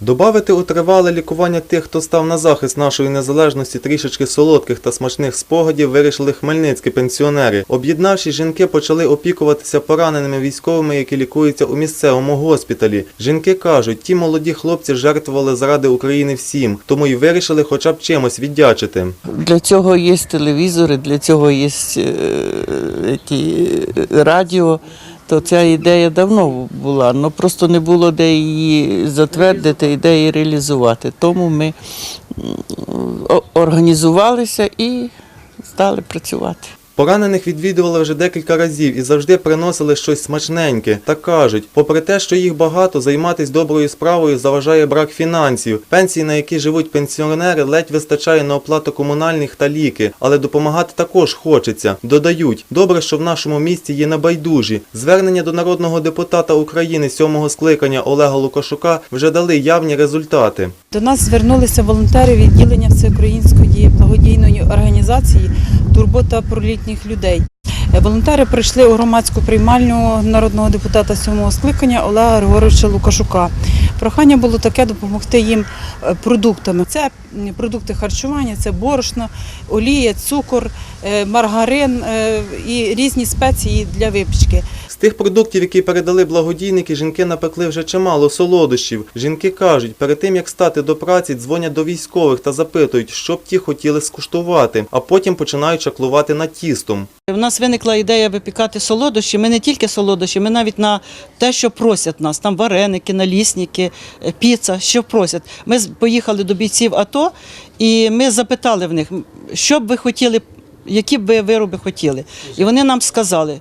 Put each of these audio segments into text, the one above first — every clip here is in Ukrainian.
Добавити у тривале лікування тих, хто став на захист нашої незалежності трішечки солодких та смачних спогадів, вирішили хмельницькі пенсіонери. Об'єднавши жінки, почали опікуватися пораненими військовими, які лікуються у місцевому госпіталі. Жінки кажуть, ті молоді хлопці жертвували заради України всім, тому й вирішили хоча б чимось віддячити. Для цього є телевізори, для цього є е, ті, е, радіо. То ця ідея давно була, але просто не було де її затвердити і де її реалізувати. Тому ми організувалися і стали працювати. Поранених відвідували вже декілька разів і завжди приносили щось смачненьке. Та кажуть, попри те, що їх багато, займатися доброю справою заважає брак фінансів. Пенсії, на які живуть пенсіонери, ледь вистачає на оплату комунальних та ліки, але допомагати також хочеться. Додають, добре, що в нашому місті є небайдужі. Звернення до народного депутата України сьомого скликання Олега Лукашука вже дали явні результати. До нас звернулися волонтери відділення всеукраїнської благодійної організації Турбота про літніх людей. Е, Волонтери прийшли у громадську приймальню народного депутата сьомого скликання Олега Григоровича Лукашука. Прохання було таке допомогти їм е, продуктами. Це продукти харчування, це борошно, олія, цукор, е, маргарин е, і різні спеції для випічки. З тих продуктів, які передали благодійники, жінки напекли вже чимало солодощів. Жінки кажуть, перед тим як стати до праці, дзвонять до військових та запитують, що б ті хотіли скуштувати, а потім починають чаклувати над тістом. У нас виникла ідея випікати солодощі. Ми не тільки солодощі, ми навіть на те, що просять нас. Там вареники, налісники, е, піца, що просять. Ми поїхали до бійців АТО і ми запитали в них, що б ви хотіли, які б ви вироби хотіли. І вони нам сказали.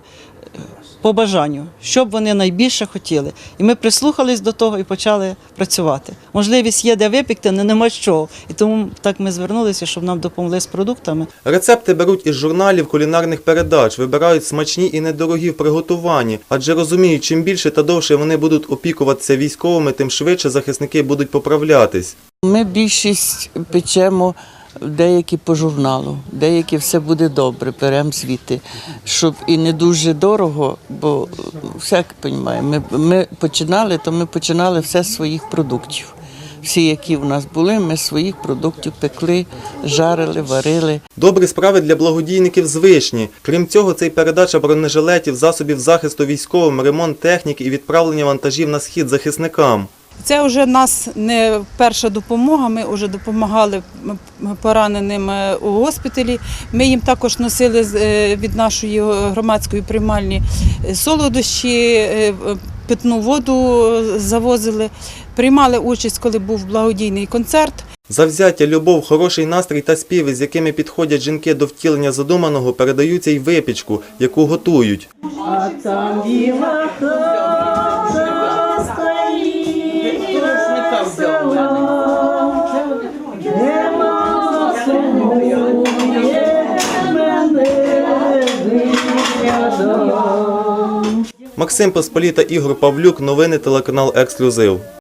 По бажанню, що б вони найбільше хотіли. І ми прислухались до того і почали працювати. Можливість є де випікти, але нема що. І тому так ми звернулися, щоб нам допомогли з продуктами. Рецепти беруть із журналів кулінарних передач, вибирають смачні і недорогі в приготуванні, адже розуміють, чим більше та довше вони будуть опікуватися військовими, тим швидше захисники будуть поправлятись. Ми більшість печемо деякі по журналу, деякі все буде добре, беремо звідти, щоб і не дуже дорого, бо всяк розуміє, ми, ми починали, то ми починали все з своїх продуктів. Всі, які в нас були, ми своїх продуктів пекли, жарили, варили. Добрі справи для благодійників звичні. Крім цього, це й передача бронежилетів, засобів захисту військовим, ремонт техніки і відправлення вантажів на схід захисникам. Це вже нас не перша допомога. Ми вже допомагали пораненим е, у госпіталі. Ми їм також носили е, від нашої громадської приймальні е, солодощі, питну воду завозили. Приймали участь, коли був благодійний концерт. Завзяття, любов, хороший настрій та співи, з якими підходять жінки до втілення задуманого, передаються й випічку, яку готують. Максим Посполіта, Ігор Павлюк, новини телеканал Ексклюзив.